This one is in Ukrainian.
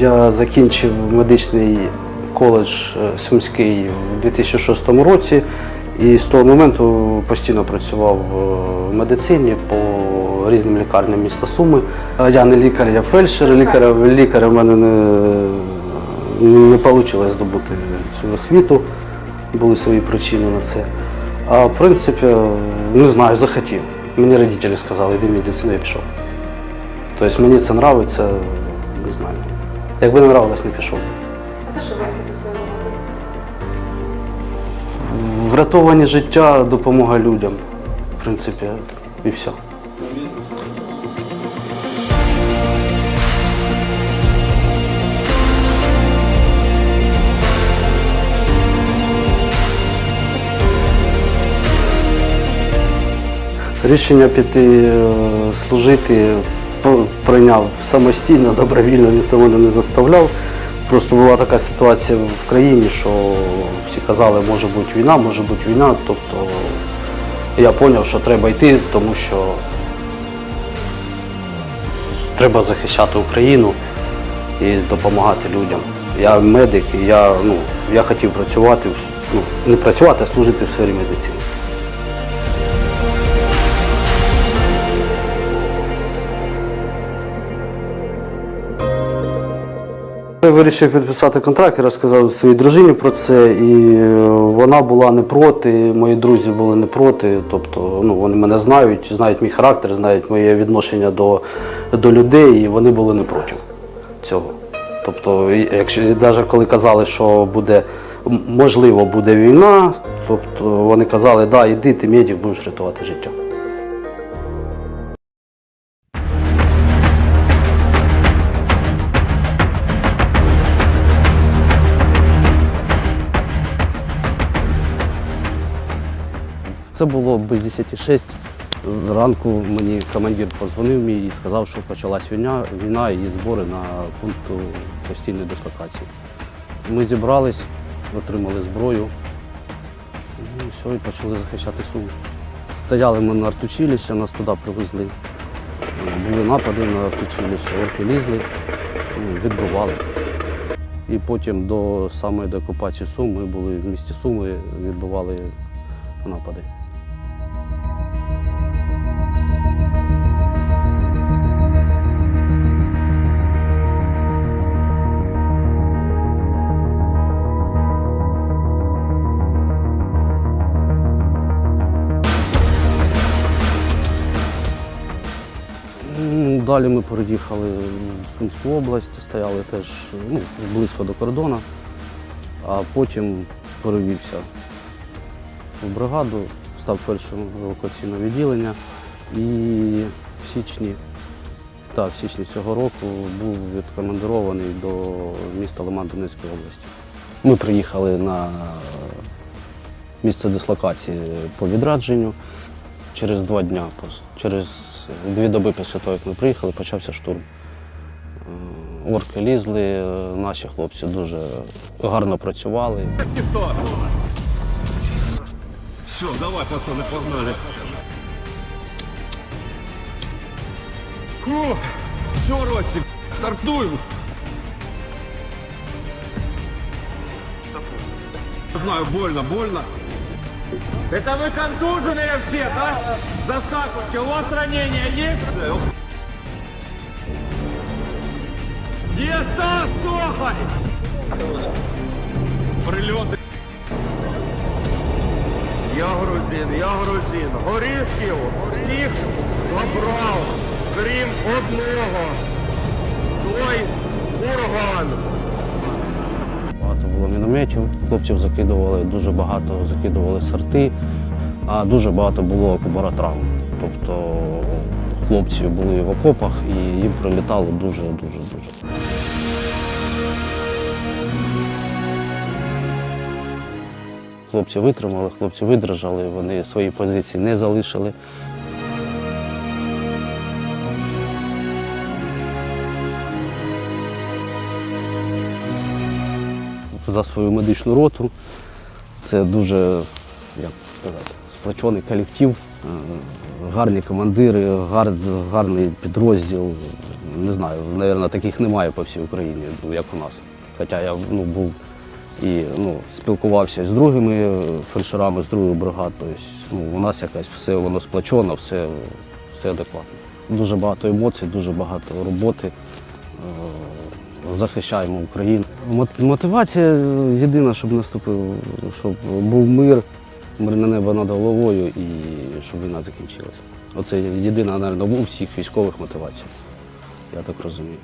Я закінчив медичний коледж е, Сумський у 2006 році і з того моменту постійно працював е, в медицині по різним лікарням міста Суми. Е, Я не лікар, я фельдшер. Лікаря, лікаря в мене не, не вийшло здобути цю освіту. Були свої причини на це. А в принципі, не знаю, захотів. Мені родителі сказали, йди в медицину, я пішов. Тобто мені це подобається, не знаю. Якби не нравилось, не пішов. А за що ви робите свою роботу? Врятовані життя, допомога людям, в принципі, і все. Рішення піти е, служити прийняв самостійно, добровільно, ніхто мене не заставляв. Просто була така ситуація в країні, що всі казали, може бути війна, може бути війна. Тобто я зрозумів, що треба йти, тому що треба захищати Україну і допомагати людям. Я медик, і я, ну, я хотів працювати, ну, не працювати, а служити в сфері медицини. Я вирішив підписати контракт, я розказав своїй дружині про це, і е, вона була не проти, мої друзі були не проти. Тобто ну, вони мене знають, знають мій характер, знають моє відношення до, до людей, і вони були не проти цього. Тобто, якщо навіть коли казали, що буде можливо буде війна, тобто вони казали, да, іди, ти медик, будеш рятувати життя. Це було без 10.06. Зранку мені командир подзвонив мій і сказав, що почалась війна, війна і збори на пункту постійної дислокації. Ми зібрались, отримали зброю ну, і все, і почали захищати Суми. Стояли ми на артучилище, нас туди привезли. Були напади на артучилище, орки лізли, ну, відбивали. І потім до самої деокупації Сум ми були в місті Суми, відбивали напади. Далі ми переїхали в Сумську область, стояли теж ну, близько до кордону, а потім перевівся в бригаду, став фельдшером евакуаційного відділення і в січні, та, в січні цього року був відкомандирований до міста Лиман Донецької області. Ми приїхали на місце дислокації по відрадженню. Через два пос- через дві доби після того, як ми приїхали, почався штурм. Орки лізли, е, наші хлопці дуже гарно працювали. Все, давай, пацаны, погнали. Фу, все, Ростик, стартуем. Знаю, больно, больно. Это вы контуженные все, да? Заскакивайте, у вас ранения есть? Где Стас Тохарь? Прильоти. Я грузин, я грузин. Горішків всіх забрав, крім одного. Той курган. Мінометів, хлопців закидували, дуже багато закидували сорти, а дуже багато було кубаротравм. Тобто хлопці були в окопах і їм прилітало дуже-дуже дуже. Хлопці витримали, хлопці видержали, вони свої позиції не залишили. За свою медичну роту. Це дуже як сказати, сплочений колектив, е, гарні командири, гар, гарний підрозділ. не знаю, мабуть, таких немає по всій Україні, як у нас. Хоча я ну, був і ну, спілкувався з другими е, фельдшерами, з другою бригад. Тобто, ну, у нас якось все воно сплачено, все, все адекватно. Дуже багато емоцій, дуже багато роботи. Е, Захищаємо Україну. Мотивація єдина, щоб наступив, щоб був мир, мирне небо над головою і щоб війна закінчилася. Оце єдина, мабуть, у всіх військових мотивацій. Я так розумію.